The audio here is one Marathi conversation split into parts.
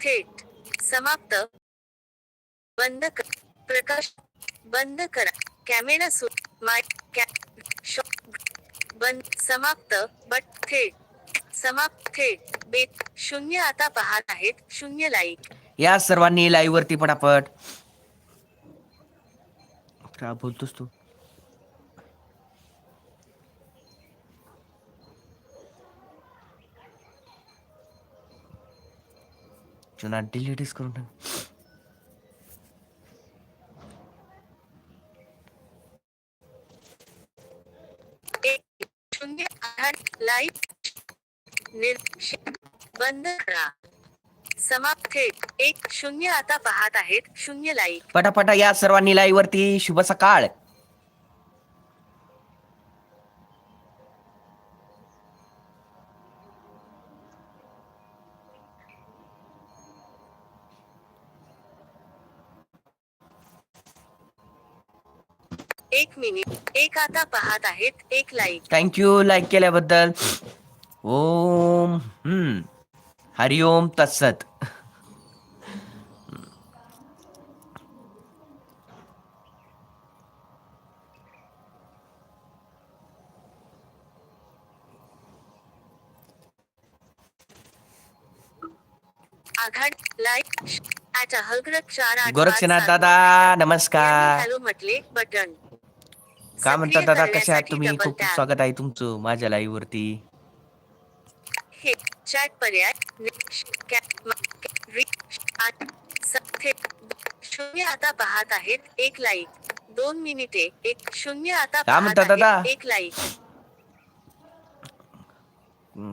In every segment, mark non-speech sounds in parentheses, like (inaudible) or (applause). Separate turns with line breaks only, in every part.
थेट समाप्त. बंद कर प्रकाश बंद करा. कॅमेरा सु माय कॅ शॉ- बंद समाप्त बट थेट समाप्त थेट बेत शून्य आता पाहत आहेत शून्य लाईक.
या सर्वांनी लाईव्ह वरती पटापट. काय बोलतोस तू? चुना डिलीटच करून टाक
शून्य आठ लाईक बंद करा समाप्त एक शून्य आता पाहत आहेत शून्य लाइट
पटापटा या सर्वांनी लाईव्ह वरती शुभ सकाळ
एक मिनिट एक आता पाहत आहेत एक लाईक
थँक्यू लाईक केल्याबद्दल. ओम हम्म. हरिओम तत्सत.
आघाड लाईक
गोरक्षनाथ दादा नमस्कार.
हॅलो म्हटले बटन.
काय म्हणतात दादा? कशा आहात तुम्ही? खूप स्वागत आहे तुमचं माझ्या लाईव्ह वरती.
हे चॅट पर्याय. शून्य आता पाहत आहेत एक लाईक दोन मिनिटे एक शून्य आता
काय
पाहत
म्हणता
आहेत
दादा?
एक लाईक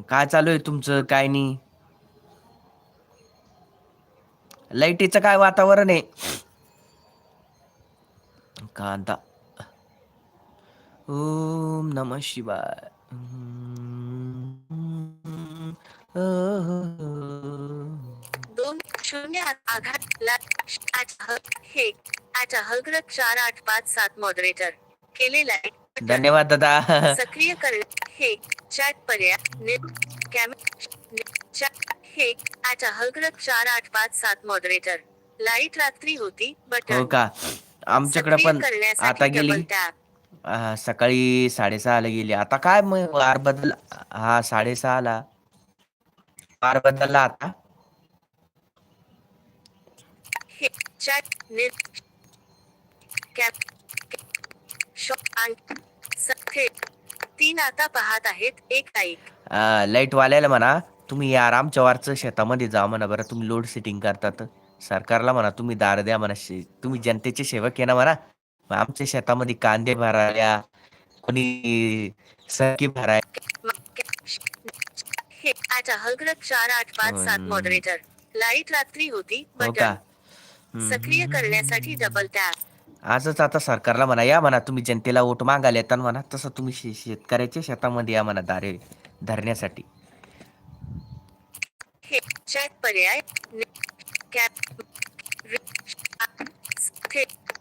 काय चालू आहे तुमचं? काय नाही. लाईटीचं काय वातावरण आहे? कांदा. ओम नम शिवाय.
दोन शून्य आघात ह- हे आता हलग्रक चार आठ पाच सात मॉडरेटर केलेला आहे.
धन्यवाद दादा.
सक्रिय कर हे चॅट पर्याय नि- कॅमे चॅट हे आता हलग्रक चार आठ पाच सात मॉडरेटर लाइट रात्री होती
हो
बटन
का? आमच्याकडे पण आता गेली. सकाळी साडेसहाला गेली. आता काय मग वार बदल? हा साडेसहाला वार बदलला आता.
हे चॅट नि कॅप शॉप आणि स- थेट तीन आता पाहत आहेत एक
वाल्याला म्हणा तुम्ही या आमच्या वारचं शेतामध्ये जा म्हणा बरं. तुम्ही लोड सेटिंग करतात. सरकारला म्हणा तुम्ही दार द्या म्हणा. शे- तुम्ही जनतेचे सेवक आहे ना म्हणा. आमच्या शेतामध्ये कांदे भराया कोणी सरकी भराय
हे चार आठ पाच सात. मॉडरेटर लाइट रात्री होती
हो का?
बटन. सक्रिय करण्यासाठी डबल टॅप
आजच आता सरकारला म्हणा या म्हणा तुम्ही जनतेला वोट मागायला येतात म्हणा तसं तुम्ही शेतकऱ्याच्या शेतामध्ये या म्हणा दारे धरण्यासाठी.
हे पर्याय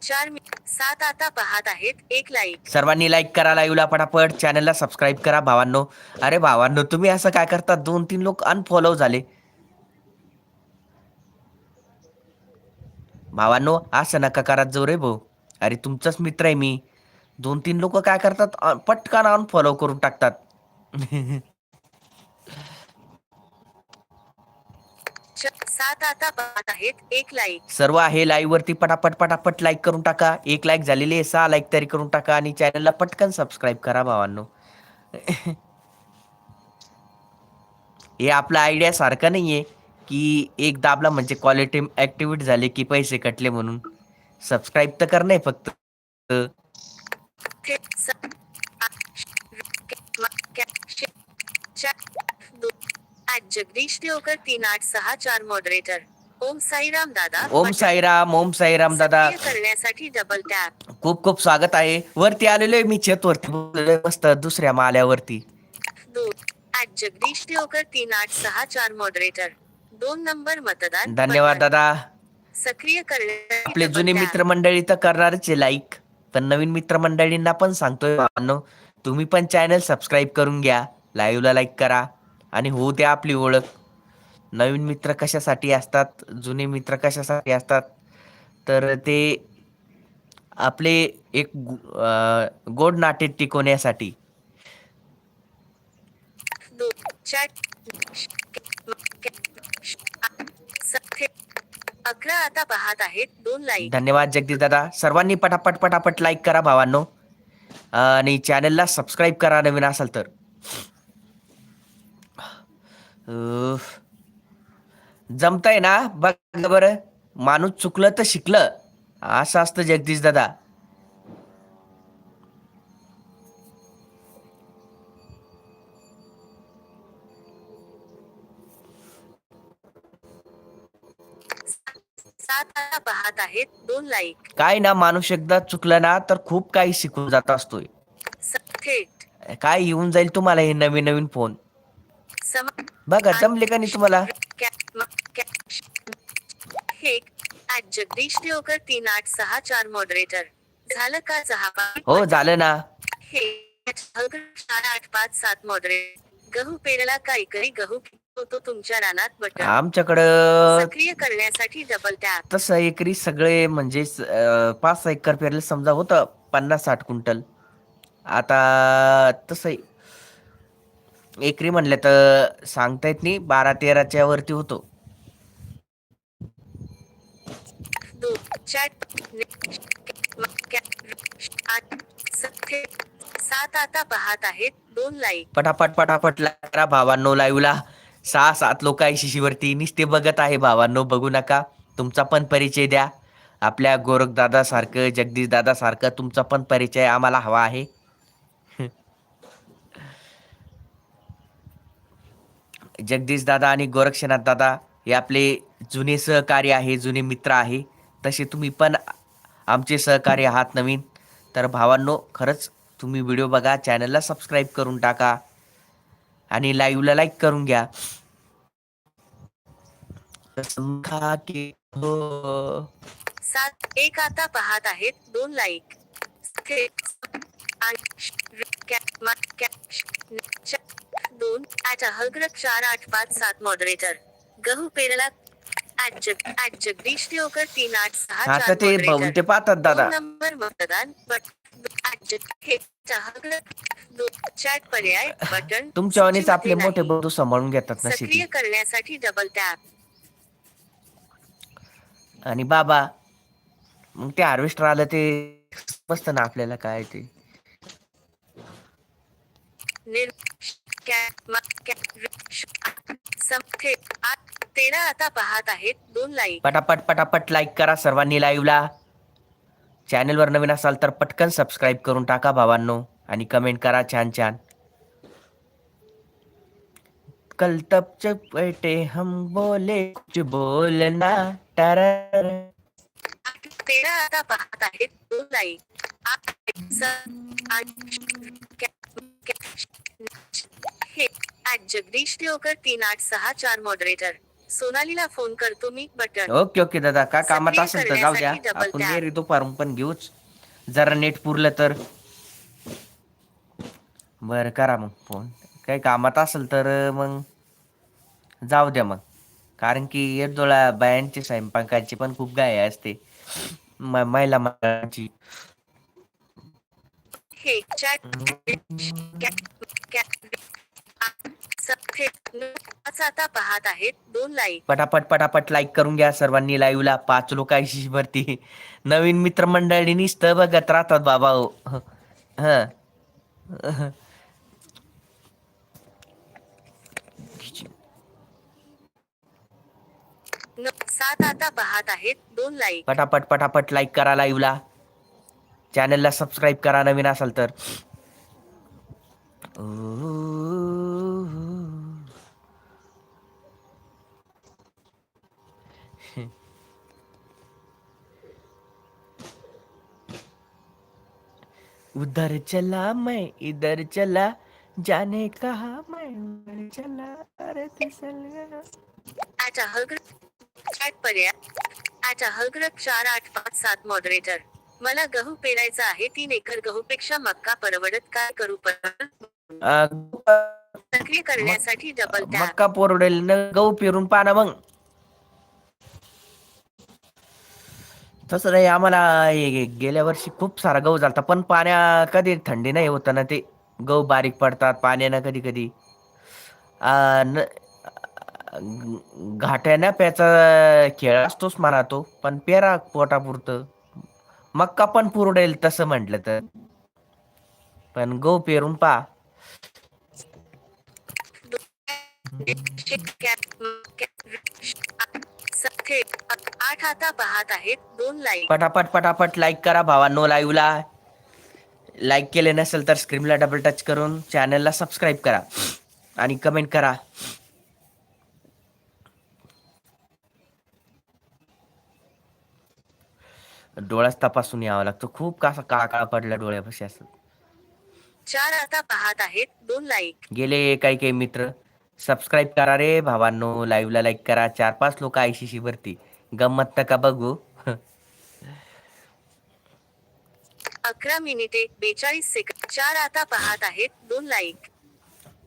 चार सात आता पाहत आहेत. एक लाईक
सर्वांनी लाईक करा लाईव्हला पटापट. चॅनलला सबस्क्राईब करा भावांनो. अरे भावांनो तुम्ही असं काय करता? दोन तीन लोक अनफॉलो झाले. भावांनो असं नका करा जाऊ रे भाऊ. अरे तुमचाच मित्र आहे मी. दोन तीन लोक काय करतात? पटकन अनफॉलो करून टाकतात. (laughs)
सात आता पाहत आहेत एक लाईक
सर्व आहे लाईव्ह वरती पटापट पटापट लाईक करून टाका. एक लाईक झालेली आहे सहा लाईक तरी करून टाका आणि चॅनलला पटकन सबस्क्राईब करा भावांनो. हे आपलं आयडिया सारखं नाहीये की एक दाबला म्हणजे क्वालिटी ऍक्टिव्हिटी झाली की पैसे कटले म्हणून. सबस्क्राईब तर करणे फक्त
थेट स- आ- श- कॅ- मा- कॅ- शे- चॅट दो- ॲट जगदीश देवकर तीन आठ सहा चार मॉडरेटर ओम साईराम दादा
ओम. साईराम ओम साईराम दादा.
सक्रिय करण्यासाठी डबल टॅप
खूप खूप स्वागत आहे. वरती आलेलो आहे मी छत वरती बोललोय मस्त दुसऱ्या माल्यावरती.
दोन ॲट जगदीश देवकर तीन आठ सहा चार मॉडरेटर दोन नंबर मतदान
धन्यवाद
बटन.
दादा.
सक्रिय करण्यासाठी
आपले जुने. मित्रमंडळी तर करणारच आहे लाईक पण नवीन मित्रमंडळींना पण सांगतोय भावांनो. तुम्ही पण चॅनल सबस्क्राईब करून घ्या. लाईव्हला लाईक करा. आणि होऊ द्या आपली ओळख. नवीन मित्र कशासाठी असतात जुने मित्र कशासाठी असतात तर ते आपले एक गोड नाते टिकवण्यासाठी.
अकरा आता पाहत आहेत दोन लाईक
धन्यवाद जगदीश दादा. सर्वांनी पटापट पटापट लाईक करा भावांनो. आणि चॅनलला सबस्क्राईब करा नवीन असाल तर. जमतंय ना? बघ बरं. माणूस चुकलं तर शिकलं. असं असतं जगदीश दादा.
पाहत आहेत. दोन लाईक
काय ना माणूस एकदा चुकलं ना तर खूप काही शिकून जात असतोय. काय येऊन जाईल तुम्हाला हे नवीन नवीन फोन बघा जमले का नाही तुम्हाला?
हे ऍट जगदीश देवकर तीन आठ सहा चार मॉडरेटर झालं का सहा
हो झालं ना.
हे चार आठ पाच सात मॉडरेटर गहू पेरला का इकरी गहू होतो तुमच्या रानात बटन
आमच्याकडं
सक्रिय करण्यासाठी डबल टॅप
तसं एकरी सगळे म्हणजे पाच एकर पेरले समजा होतं पन्नास साठ क्विंटल. आता तसं एकरी म्हणलं तर सांगता येत नाही बारा तेराच्या वरती होतो.
सात आता पाहत आहेत दोन लाईक
पटापट पटापट करा भावांनो लाईव्हला सहा सात लोक आहे शिशीवरती नुसते बघत आहे भावांनो बघू नका. तुमचा पण परिचय द्या. आपल्या गोरखदादा सारखं जगदीश दादा सारखं तुमचा पण परिचय आम्हाला हवा आहे. जगदीश दादा आणि गोरक्षनाथ दादा हे आपले जुने सहकारी आहे जुने मित्र आहे. तसे तुम्ही पण आमचे सहकारी आहात नवीन. तर भावांनो खरंच तुम्ही व्हिडिओ बघा चॅनलला सबस्क्राईब करून टाका आणि लाईव्हला लाईक करून घ्या.
सात एक आता पाहत आहेत दोन लाईक. दोन आठ हग्रक चार आठ पाच सात मॉडरेटर गहू पेरला ऍट जग ऍट जगदीश देवकर तीन आठ सहा चार
तर ते पाहतात दादा.
दोन नंबर मतदान बट ऍट जग हे हग्रक दोन चॅट पर्याय बटन
तुमच्या वाणीच आपले मोठे. बंधू सांभाळून घेतात ना
सक्रिय करण्यासाठी डबल टॅप
आणि बाबा मग ते हार्वेस्टर आलं ते मस्त ना आपल्याला काय ते.
निर तेरा आता पाहत आहेत दोन लाईक
पटापट पटापट लाईक करा सर्वांनी लाईव्हला चॅनलवर नवीन असाल तर पटकन सबस्क्राईब करून टाका भावांनो आणि कमेंट करा छान छान. कल तब जब बैठे हम बोले कुछ बोलना टरर
तेरा आता पाहत आहेत दोन लाईक हे ऍट जगदीश देवकर तीन आठ सहा चार मॉडरेटर सोनालीला फोन करतो मी बटन
ओके ओके दादा. काय कामात असेल तर जाऊ द्या.
करण्यासाठी double
आपण
tap.
गेरी दुपारून पण घेऊच. जरा नेट पुरलं तर. बर करा मग फोन काही कामात असेल तर मग जाऊ द्या मग. कारण की एक डोळा बायांची स्वयंपाकाची पण खूप गाय असते. म- महिला मंडळाची
हे चॅट कॅ- कॅ- आता पाहत आहेत दोन लाईक
पटापट पटापट लाईक करून घ्या सर्वांनी लाईव्हला पाच लोकांशी भरती नवीन मित्रमंडळींनी स्त बघत राहतात बाबा हो.
सात आता पाहत आहेत दोन लाईक
पटापट पटापट लाईक करा लाईव्हला चॅनलला सबस्क्राईब करा नवीन असाल तर. उधर चला मैं इधर चला जाने कहा मैं उधर चला अरे
आता हग्र चॅट पर्याय आता हग्र चार आठ पाच सात मॉडरेटर मला गहू पेरायचा आहे तीन एकर गहूपेक्षा मक्का परवडत काय करू
अं,
सक्रिय करण्यासाठी डबल टॅप
मक्का पोरडेल न गहू पेरून पाना मग. तसं नाही आम्हाला हे- गेल्या वर्षी खूप सारा गहू झालता पण पाण्या कधी थंडी नाही होत ना ते. गहू बारीक पडतात पाण्यानं कधी कधी. न घाट्यानं प्याचा खेळ असतोच म्हणा तो पण पेरा पोटापुरतं. मक्का पण पुरडेल तसं म्हटलं तर. पण गहू पेरून पा
आठ आता पाहत आहेत दोन लाईक
पटापट पटापट लाईक करा भावांनो लाईव्हला लाईक केले नसेल तर स्क्रीनला डबल टच करून चॅनलला सबस्क्राईब करा. आणि कमेंट करा. डोळ्याच तपासून यावं लागतं. खूप कासा काळा काळा पडला डोळ्यापाशी असं.
चार आता पाहत आहेत दोन लाईक
गेले काही काही मित्र. सबस्क्राईब करा रे भावांनो. लाईव्हला लाईक करा. चार पाच लोक आयशीशी वरती. गंमत तर का बघू.
अकरा मिनिटे बेचाळीस सेकंद. चार आता पाहत आहेत दोन लाईक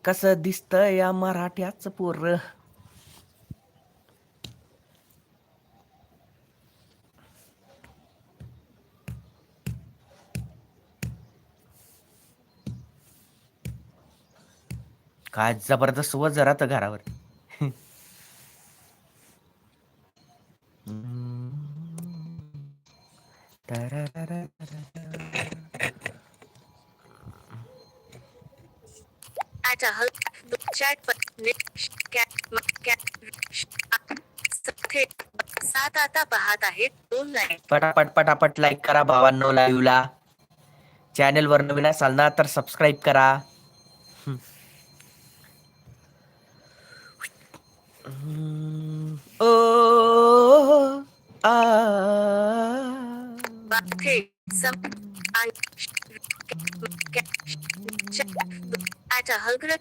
कसं दिसतंय या मराठ्याचं पोर? काय जबरदस्त व जरा तर घरावर
ॲट हल चॅट कॅप सथे सात आता पाहत आहेत दोन लाईक
पटापट पटापट लाईक करा भावांनो लाईव्हला चॅनल वर नवीन असाल ना तर सबस्क्राईब करा हम्म. ओ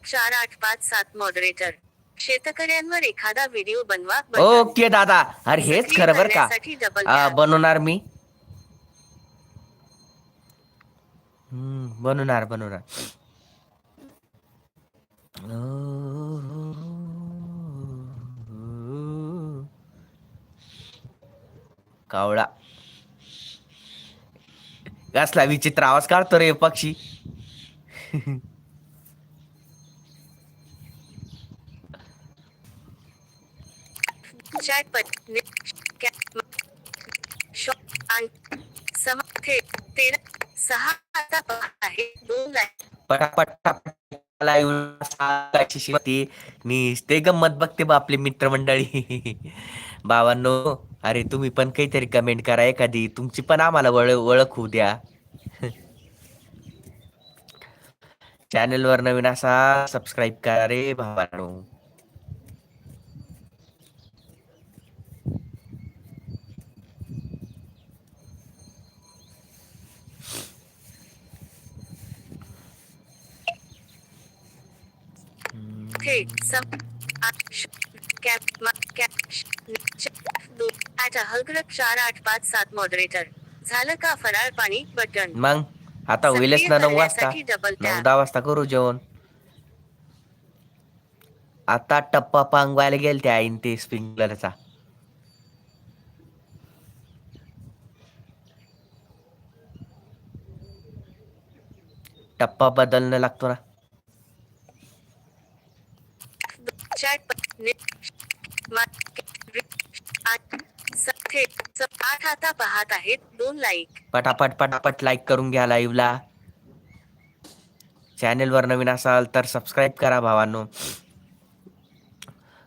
चार आठ पाच सात मॉडरेटर शेतकऱ्यांवर एखादा व्हिडिओ बनवा.
ओके दादा अरे हेच खरं बर का. बनवणार मी बनवणार बनवणार कावळा. कसला विचित्र आवाज काढतो रे पक्षी.
चॅट
ते गंमत बघते बा आपली मित्रमंडळी. बाबांनो अरे तुम्ही पण काहीतरी कमेंट करा एखादी. तुमची पण आम्हाला वळ ओळख होऊ द्या. (laughs) चॅनलवर नवीन असा सबस्क्राईब करा रे भावांनो.
चार आठ पाच सात मॉडरेटर झालं का फराळ पाणी? बटन.
मग आता होईलच ना नऊ वाजता. नऊ. दहा वाजता करू जेवण. आता टप्पा पांगवायला गेल त्या आईन ते स्प्रिंकलरचा. टप्पा बदलणं लागतो ना
आठ आता पाहत आहेत दोन लाईक
पटापट पटापट लाईक करून घ्या लाईव्हला चॅनेलवर नवीन असाल तर सबस्क्राईब करा भावांनो.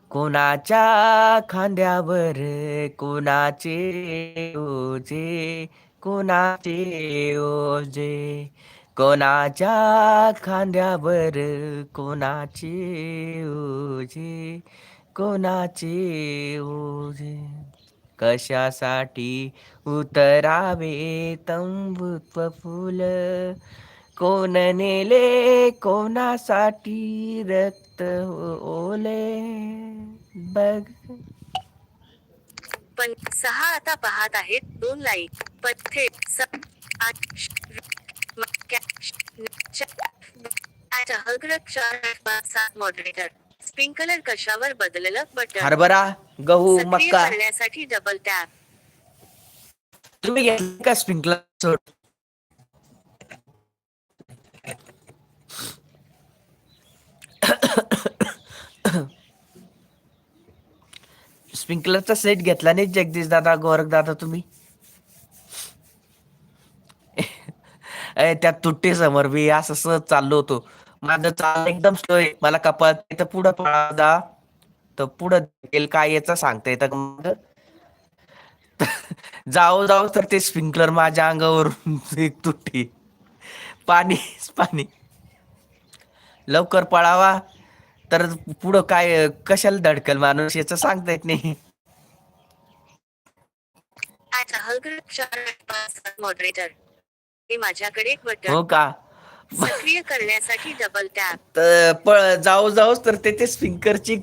कोणाच्या खांद्यावर कोणाचे ओझे कोणाचे ओझे? कोणाच्या खांद्यावर कोणाचे ओझे? कोणाचे ओझे? कशासाठी उतरावे तंबुत्व फुल? कोण नेले? कोणासाठी रक्त ओले? बघ.
पण सहा आता पाहत आहेत. दोन लाईक पथ्थे स मॉडरेटर स्प्रिंकलर कशावर बदललं? बटन
हरभरा गहू
सक्रिय
मक्का
करण्यासाठी डबल टॅप
तुम्ही घेतलं का स्प्रिंकलर स्प्रिंकलरचा सेट घेतला नाही जगदीश दादा गोरख दादा तुम्ही? त्या तुट्टी समोर मी असं सहज चाललो होतो. माझं चाल एकदम स्लो आहे. मला कपाळ तर पुढं पळा तर पुढं गेल काय याचं सांगता येतं (laughs) जाऊ जाऊ तर ते स्प्रिंकलर माझ्या अंगावरून (laughs) एक तुट्टी पाणी पाणी. लवकर पळावा. तर पुढं काय कशाला धडकल माणूस? याचं सांगता येत नाही.
हो
का?
सक्रिय करण्यासाठी डबल टॅप
जाऊ जाऊच तर ते ते स्पिंकरची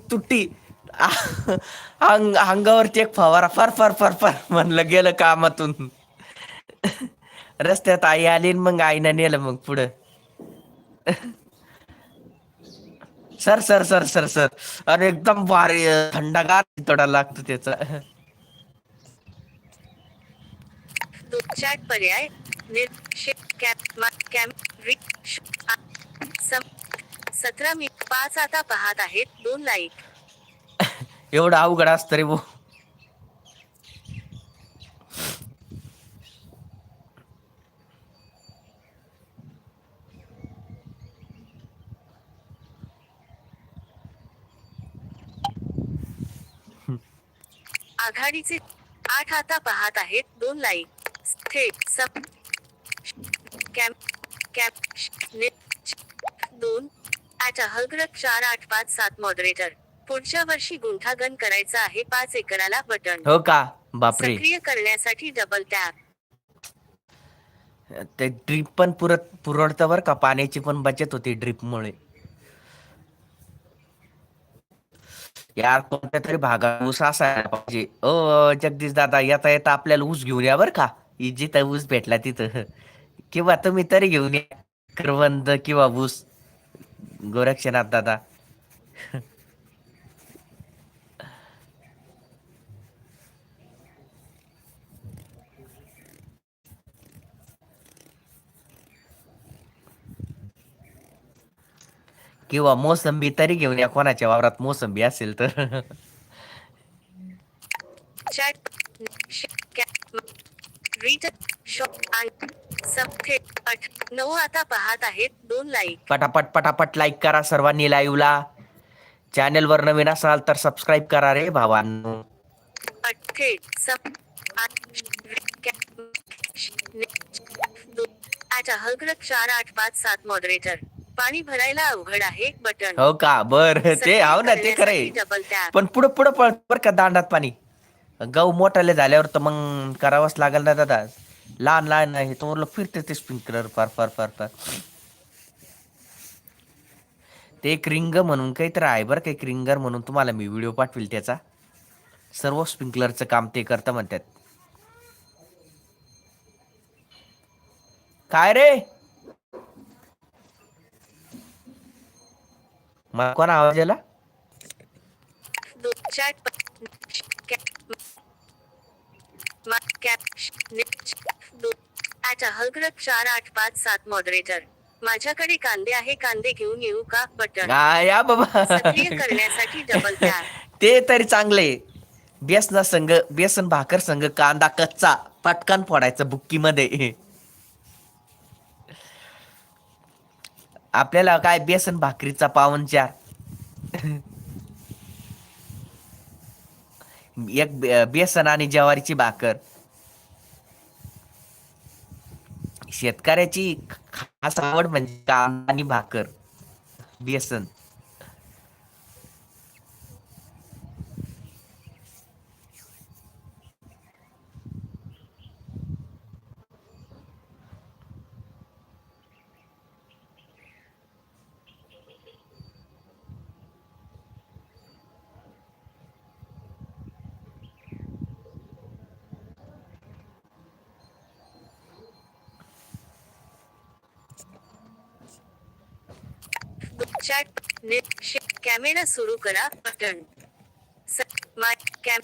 अंग अंगावरती एक फवारा फार फार फार फार म्हणलं गेलं कामातून. रस्त्यात आई आली मग आईनं नेलं मग पुढं. Sir sir sir sir sir. अरे एकदम भारी थंडगार तोडा लागतो त्याचा.
पर्याय. सतरा मी पाच आता पाहत आहेत दोन लाईक
एवढं अवघड असतं रे भाऊ.
आघाडीचे आठ आता पाहत आहेत दोन लाईक थेट सम कॅम कॅप दोन ऍट हलग्रक चार आठ पाच सात मॉडरेटर पुढच्या वर्षी गुंठागण करायचं आहे पाच एकराला बटन.
हो का? बापरे.
सक्रिय करण्यासाठी डबल टॅप
ते ड्रीप पण पुरत पुरवडतं बरं का? पाण्याची पण बचत होती ड्रीप मुळे यार कोणत्या तरी भागात ऊस असायला पाहिजे. ओ जगदीश दादा येता येता आपल्याला ऊस घेऊन या बरं का? जिथं ऊस भेटला तिथं. किंवा तुम्ही तरी घेऊन या. करवंद किंवा भूस गोरक्षनाथ दादा. किंवा मोसंबी तरी घेऊन या. कोणाच्या वावरात मोसंबी असेल तर.
चॅट रीड शॉप नऊ आता पाहत आहेत दोन लाईक
पटापट पटापट लाईक करा सर्वांनी लाईव्हला चॅनेलवर नवीन असाल तर सबस्क्राईब करा रे भावांनो.
ऍट हलग्रक चार आठ पाच सात मॉडरेटर पाणी भरायला अवघड आहे बटन.
हो का? बर ते हाव ना ते खरे पण पुढं पुढं पळ बर का दांडात पाणी. गहू मोठाले झाल्यावर तर मग करावंच लागेल ना दादा. लहान लहान आहे तो फिरते ते स्प्रिंकलर फार फार फार फार. ते एक रिंग म्हणून काहीतरी आहे बरं का एक रिंगर म्हणून. तुम्हाला मी व्हिडिओ पाठवेल त्याचा. सर्व स्प्रिंकलरचं काम ते करता म्हणतात. काय रे? मला कोण आवाज आला
ऍट हलग्रक चार आठ पाच सात मॉडरेटर माझ्याकडे कांदे आहे कांदे घेऊन येऊ का? बटन
या बाबा.
सक्रिय करण्यासाठी डबल टॅप (laughs)
ते तरी चांगले. बेसना संघ बेसन भाकर संघ कांदा कच्चा पटकन फोडायचा बुक्की मध्ये आपल्याला काय बेसन भाकरीचा पावनचार? एक बेसन आणि ज्वारीची भाकर. शेतकऱ्याची खास आवड म्हणजे कांदा आणि भाकर बेसन.
चॅट नेट कॅमेरा सुरू करा बटन. माय कॅम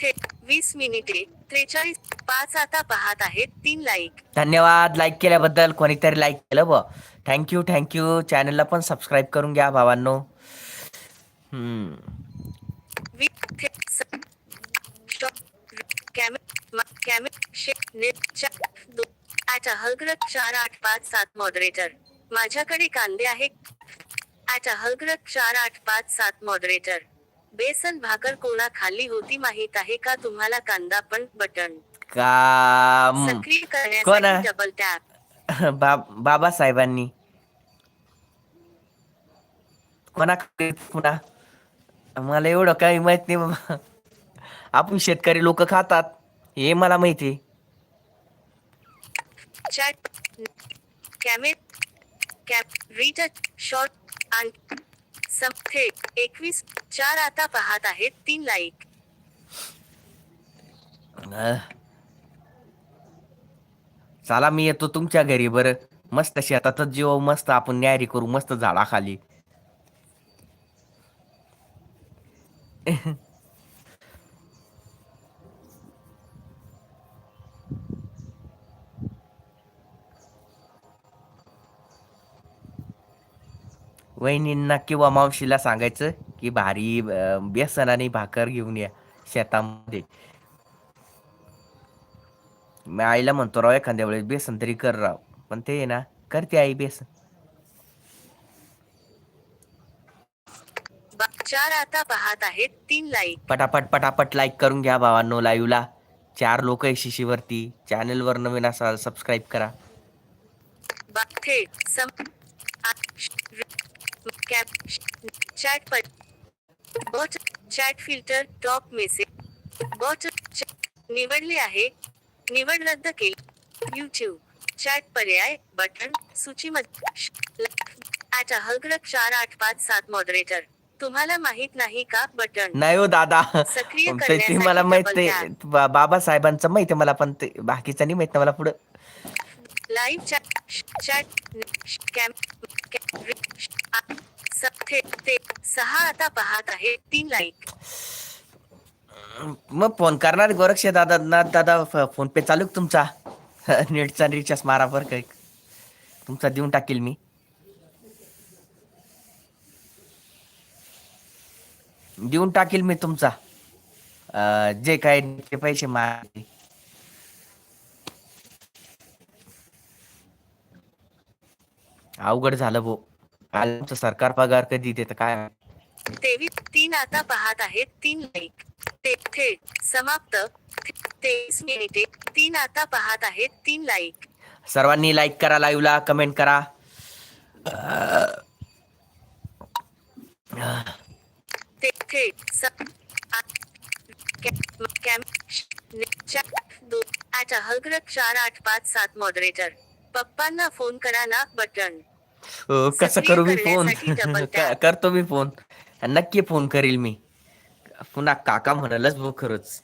थेट वीस मिनिटे त्रेचाळीस पाच आता पाहत आहेत तीन लाईक
धन्यवाद. लाईक केल्याबद्दल कोणीतरी लाईक केलं ब थँक्यू थँक्यू चॅनलला पण सबस्क्राईब करून घ्या भावांनो.
ॲट हलग्रक चार आठ पाच सात मॉडरेटर माझ्याकडे कांदे आहे ॲट हलग्रक चार आठ पाच सात मॉडरेटर बेसन भाकर कोणा खाल्ली होती माहीत आहे का? तुम्हाला कांदा पण बटन.
का म,
सक्रिय
कोण
करण्यासाठी? डबल टॅप
बाबासाहेबांनी. कोणाकडे पुन्हा? मला एवढं काही माहीत नाही बाबा. आपण शेतकरी लोक खातात. हे मला माहिती
चॅट कॅमे कॅप रीड शॉर्ट आणि थेट एकवीस चार आता पाहत आहेत तीन लाईक
चला मी येतो तुमच्या घरी बरं. मस्त शेतातच जीव मस्त आपण न्यारी करू मस्त झाडाखाली. (laughs) वहिनींना किंवा मावशीला सांगायचं की भारी बेसन आणि भाकर घेऊन या शेतामध्ये. मी आईला म्हणतो राव एखाद्या वेळेस बेसन तरी कर राव. पण ते ना करते आई बेसन.
चार आता पाहत आहेत तीन लाईक
पटापट पटापट लाईक करून घ्या भावांनो लाईव्हला. चार लोक आहे शिशीवरती. चॅनलवर नवीन असाल सबस्क्राईब करा.
कॅप चॅट पर bot chat filter top message bot निवडले आहे. निवड रद्द केली. युट्यूब चॅट पर्याय बटन सूचीमध्ये ॲट हलग्रक चार आठ पाच सात मॉडरेटर तुम्हाला माहीत नाही का बटन?
नाही हो दादा.
सक्रिय करण्यासाठी
मला माहीत बाबासाहेबांचं माहिती मला पण ते बाकीचं नाही माहीत मला पुढं.
लाईव्ह चॅट चॅट कॅम कॅ- रि- श- आ- स- थे- ते सहा आता पाहत आहे तीन लाईक
मग फोन करणार गोरक्ष दादा ना दादा फोन पे चालू का तुमचा? (laughs) नेटचा रिचार्ज मारा बरं काय तुमचा देऊन टाकेल मी. देऊन टाकेल मी तुमचा. जे काय ते पैसे मागे अवघड झालं भाऊ. आमचं सरकार पगार कधी देतं काय?
तेवीस तीन आता पाहत आहेत तीन लाईक ते थेट समाप्त. तेवीस मिनिटे. तीन आता पाहत आहेत तीन लाईक
सर्वांनी लाईक करा लाईव्हला कमेंट करा.
ते थेट स- आ- कॅ- कॅम श- ने- चॅट दो ॲट हलग्रक चार आठ पाच सात मॉडरेटर पप्पांना फोन करा ना बटन
हो, कसं
सक्रिय
करू मी फोन?
करण्यासाठी (laughs)
करतो मी फोन. नक्की फोन करील मी. पुन्हा काका म्हणालच भाऊ खरंच.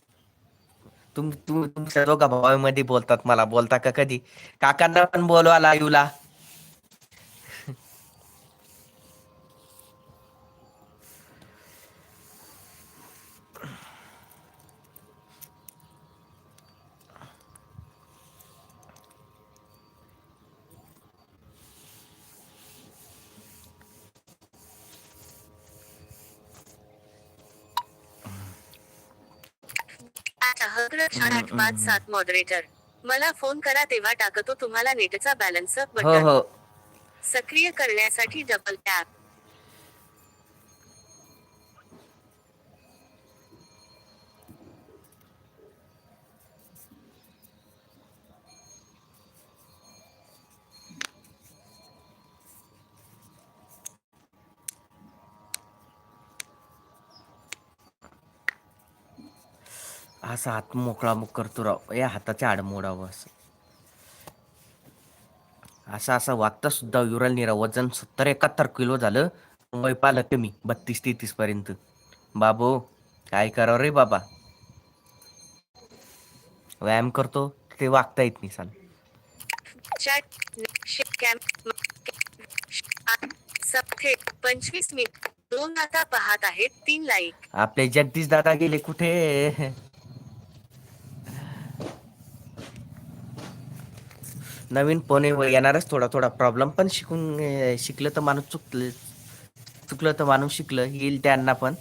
तुम तू तुमच्या दोघा भावामध्ये बोलतात मला. बोलता का कधी? काकांना पण बोलवा लाईव्हला
ॲट पाच सात मॉडरेटर मला फोन करा तेव्हा टाकतो तुम्हाला नेटचा बॅलन्स
हो
बटन
हो
सक्रिय करण्यासाठी डबल टॅप
असा हात मोकळा मुक करतो राव. या हाताच्या आड मोडावं असं. असं असं वागता सुद्धा युरल निरा वजन सत्तर एकाहत्तर किलो झालं. वय पाहिलं कमी. बत्तीस तेहतीस पर्यंत. बाबू काय करावं रे बाबा? व्यायाम करतो ते वागता येत नाही
थेट पंचवीस मिनिट. दोन आता पाहत आहेत तीन लाईक
आपले जगदीश दादा गेले कुठे? नवीन फोन येणारच थोडा थोडा प्रॉब्लेम पण शिकून शिकलं तर माणूस चुकलं चुकलं तर माणूस शिकलं येईल त्यांना पण.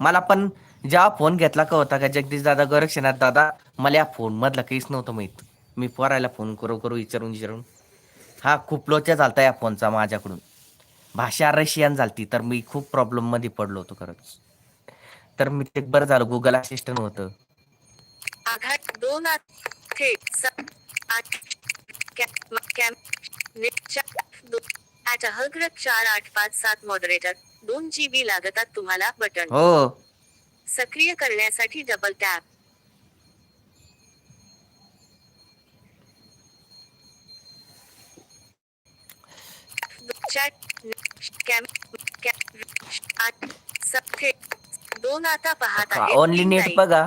मला पण जेव्हा फोन घेतला का होता का जगदीश दादा गोरक्षनाथ दादा मला या फोन मधलं काहीच नव्हतं माहीत. मी पोरायला फोन करू करू विचारून विचारून. हा खूप लोचा झालता या फोनचा माझ्याकडून. भाषा रशियन झालती तर मी खूप प्रॉब्लेममध्ये पडलो होतो खरंच. तर मी ते बरं झालं गुगल असिस्टंट होतं.
चार आठ पाच सात मॉडरेटर दोन जी बी लागतात तुम्हाला बटन
हो.
सक्रिय करण्यासाठी डबल टॅप दोन आता पाहत आहे.
ओनली नेट बघा.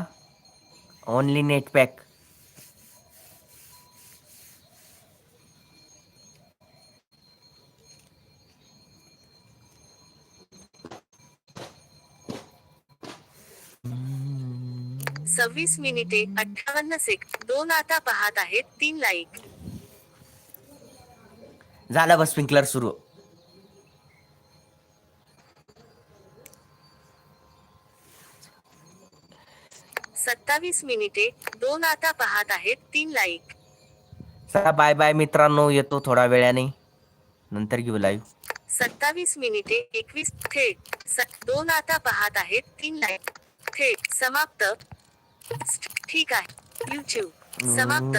ओनली नेट पॅक
सव्वीस मिनिटे अठ्ठावन्न सेक दोन आता पाहत आहेत तीन लाईक
झालं बस स्प्रिंकलर सुरू.
सत्तावीस मिनिटे दोन आता पाहत आहेत तीन लाईक
चला बाय बाय मित्रांनो येतो थोडा वेळाने. नंतर घेऊ लाईव्ह
सत्तावीस मिनिटे एकवीस थेट. स- दोन आता पाहत आहेत तीन लाईक थेट समाप्त. ठीक आहे. युट्यूब समाप्त.